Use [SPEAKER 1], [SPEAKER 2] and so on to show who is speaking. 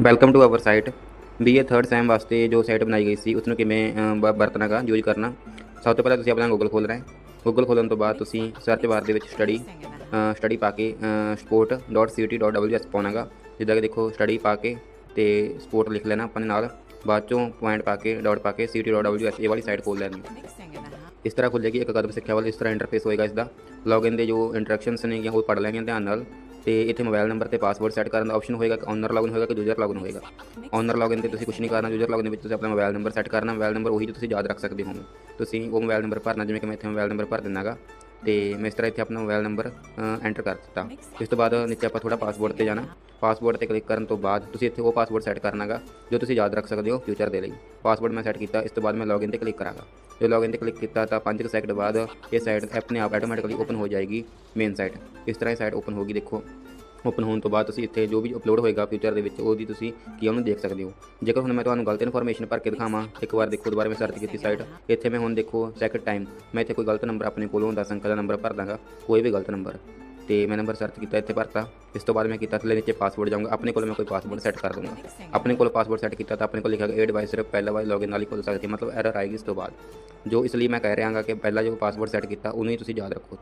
[SPEAKER 1] Welcome to our site BA 3rd sem ਵਾਸਤੇ ਜੋ site ਬਣਾਈ ਗਈ ਸੀ ਉਸ ਨੂੰ ਕਿਵੇਂ ਅ, ਬ- ਵਰਤਣਾ ਗਾ ਯੂਜ਼ ਕਰਨਾ। ਸਭ ਤੋਂ ਪਹਿਲਾਂ ਤੁਸੀਂ ਆਪਣਾ ਗੂਗਲ ਖੋਲ੍ਹਣਾ ਹੈ। ਗੂਗਲ ਖੋਲ੍ਹਣ ਤੋਂ ਬਾਅਦ ਤੁਸੀਂ ਸਰਚ ਬਾਰ ਦੇ ਵਿੱਚ ਸਟੱਡੀ ਸਟੱਡੀ ਪਾ ਕੇ sport.ct.ws ਪਾਉਣਾਗਾ। ਜਿੱਦਾਂ ਕਿ ਦੇਖੋ ਸਟੱਡੀ ਪਾ ਕੇ ਤੇ ਸਪੋਰਟ ਲਿਖ ਲੈਣਾ ਆਪਣੇ ਨਾਲ। ਬਾਅਦ ਚੋਂ ਪੁਆਇੰਟ ਪਾ ਕੇ ਡਾਟ ਪਾ ਕੇ ct.ws ਇਹ ਵਾਲੀ ਸਾਈਟ ਖੋਲ੍ਹ ਲੈਣੀ ਇਸ ਤਰ੍ਹਾਂ ਖੁੱਲੇਗੀ ਇੱਕ ਕਦਮ ਸਿੱਖਿਆ ਵਾਲਾ ਇਸ ਤਰ੍ਹਾਂ ਇੰਟਰਫੇਸ ਹੋਏਗਾ ਇਸ ਦਾ ਲੌਗਇਨ ਦੇ ਜੋ ਇੰਟਰੈਕਸ਼ਨਸ ਨੇ ਉਹ ਪੜ ਲੈਣੀਆਂ ਧਿਆਨ ਨਾਲ। ਤੇ ਇੱਥੇ ਮੋਬਾਈਲ ਨੰਬਰ ਤੇ ਪਾਸਵਰਡ ਸੈੱਟ ਕਰਨ ਦਾ ਆਪਸ਼ਨ ਹੋਏਗਾ ਕਿ ਓਨਰ ਲੌਗਇਨ ਹੋਏਗਾ ਕਿ ਯੂਜ਼ਰ ਲੌਗਇਨ ਹੋਏਗਾ। ਓਨਰ ਲੌਗਇਨ ਤੇ ਤੁਸੀਂ ਕੁਝ ਨਹੀਂ ਕਰਨਾ ਯੂਜ਼ਰ ਲੌਗਇਨ ਦੇ ਵਿੱਚ ਤੁਸੀਂ ਆਪਣਾ ਮੋਬਾਈਲ ਨੰਬਰ ਸੈੱਟ ਕਰਨਾ ਮੋਬਾਈਲ ਨੰਬਰ ਉਹੀ ਜੋ ਤੁਸੀਂ ਯਾਦ ਰੱਖ ਸਕਦੇ ਹੋ ਤੁਸੀਂ ਉਹ ਮੋਬਾਈਲ ਨੰਬਰ ਭਰਨਾ, ਜਿਵੇਂ ਕਿ ਮੈਂ ਇੱਥੇ ਮੋਬਾਈਲ ਨੰਬਰ ਭਰ ਦਿੰਨਾਗਾ ਤੇ ਮੈਂ ਇਸ ਤਰ੍ਹਾਂ ਇੱਥੇ ਆਪਣਾ ਮੋਬਾਈਲ ਨੰਬਰ ਐਂਟਰ ਕਰ ਦਿੱਤਾ। ਇਸ ਤੋਂ ਬਾਅਦ ਨੀਚੇ ਆਪਾਂ ਥੋੜਾ ਪਾਸਵਰਡ ਤੇ ਜਾਣਾ। ਪਾਸਵਰਡ ਤੇ ਕਲਿੱਕ ਕਰਨ ਤੋਂ ਬਾਅਦ ਤੁਸੀਂ ਇੱਥੇ ਉਹ ਪਾਸਵਰਡ ਸੈੱਟ ਕਰਨਾਗਾ ਜੋ ਤੁਸੀਂ ਯਾਦ ਰੱਖ ਸਕਦੇ ਹੋ ਫਿਊਚਰ ਦੇ ਲਈ। ਪਾਸਵਰਡ ਮੈਂ ਸੈੱਟ ਕੀਤਾ, ਇਸ ਤੋਂ ਬਾਅਦ ਮੈਂ ਲੌਗਇਨ ਤੇ ਕਲਿੱਕ ਕਰਾਂਗਾ। ਜੋ ਲੌਗਇਨ ਤੇ ਕਲਿੱਕ ਕੀਤਾ ਤਾਂ 5 ਸੈਕਿੰਡ ਬਾਅਦ ਇਹ ਸਾਈਟ ਆਪਣੇ ਆਪ ਆਟੋਮੈਟਿਕਲੀ ਓਪਨ ਹੋ ਜਾਏਗੀ ਮੇਨ ਸਾਈਟ ਇਸ ਤਰ੍ਹਾਂ ਇਹ ਸਾਈਟ ਓਪਨ ਹੋਗੀ ਦੇਖੋ। ਓਪਨ ਹੋਣ ਤੋਂ ਬਾਅਦ ਤੁਸੀਂ ਇੱਥੇ ਜੋ ਵੀ ਅਪਲੋਡ ਹੋਏਗਾ ਫਿਊਚਰ ਦੇ ਵਿੱਚ, ਉਹਦੀ ਤੁਸੀਂ ਕੀ ਉਹਨੂੰ ਦੇਖ ਸਕਦੇ ਹੋ। ਜੇਕਰ ਹੁਣ ਮੈਂ ਤੁਹਾਨੂੰ ਗਲਤ ਇਨਫੋਰਮੇਸ਼ਨ ਭਰ ਕੇ ਦਿਖਾਵਾਂ, ਇੱਕ ਵਾਰ ਦੇਖੋ, ਦੁਬਾਰਾ ਮੈਂ ਸਰਚ ਕੀਤੀ ਸਾਈਟ ਇੱਥੇ ਮੈਂ ਹੁਣ ਦੇਖੋ ਸੈਕਿੰਡ ਟਾਈਮ ਮੈਂ ਇੱਥੇ ਕੋਈ ਗਲਤ ਨੰਬਰ ਆਪਣੇ ਕੋਲੋਂ 10 ਅੰਕ ਦਾ ਨੰਬਰ ਭਰ ਦਾਂਗਾ, ਕੋਈ ਵੀ ਗਲਤ ਨੰਬਰ ਤੇ ਮੈਂ ਨੰਬਰ ਸਰਚ ਕੀਤਾ, ਇੱਥੇ ਭਰਤਾ। ਇਸ ਤੋਂ ਬਾਅਦ ਮੈਂ ਕੀਤਾ, ਥੱਲੇ ਨੀਚੇ ਪਾਸਵਰਡ ਜਾਊਂਗਾ, ਆਪਣੇ ਕੋਲ ਮੈਂ ਕੋਈ ਪਾਸਵਰਡ ਸੈੱਟ ਕਰ ਦੂੰਗਾ ਆਪਣੇ ਕੋਲ ਪਾਸਵਰਡ ਸੈੱਟ ਕੀਤਾ ਤਾਂ ਆਪਣੇ ਕੋਲ ਲਿਖਿਆ ਗਿਆ, ਇਹ ਡਿਵਾਈਸ ਸਿਰਫ ਪਹਿਲਾ ਵਾਰ ਲੌਗਇਨ ਨਾਲ ਹੀ ਖੁੱਲ ਸਕਦੀ ਮਤਲਬ ਐਰਰ ਆਏਗੀ ਇਸ ਤੋਂ ਬਾਅਦ। ਜੋ ਇਸ ਲਈ ਮੈਂ ਕਹਿ ਰਿਹਾਗਾ ਕਿ ਪਹਿਲਾ ਜੋ ਪਾਸਵਰਡ ਸੈੱਟ ਕੀਤਾ, ਉਹਨੂੰ ਹੀ ਤੁਸੀਂ ਯਾਦ ਰੱਖੋ।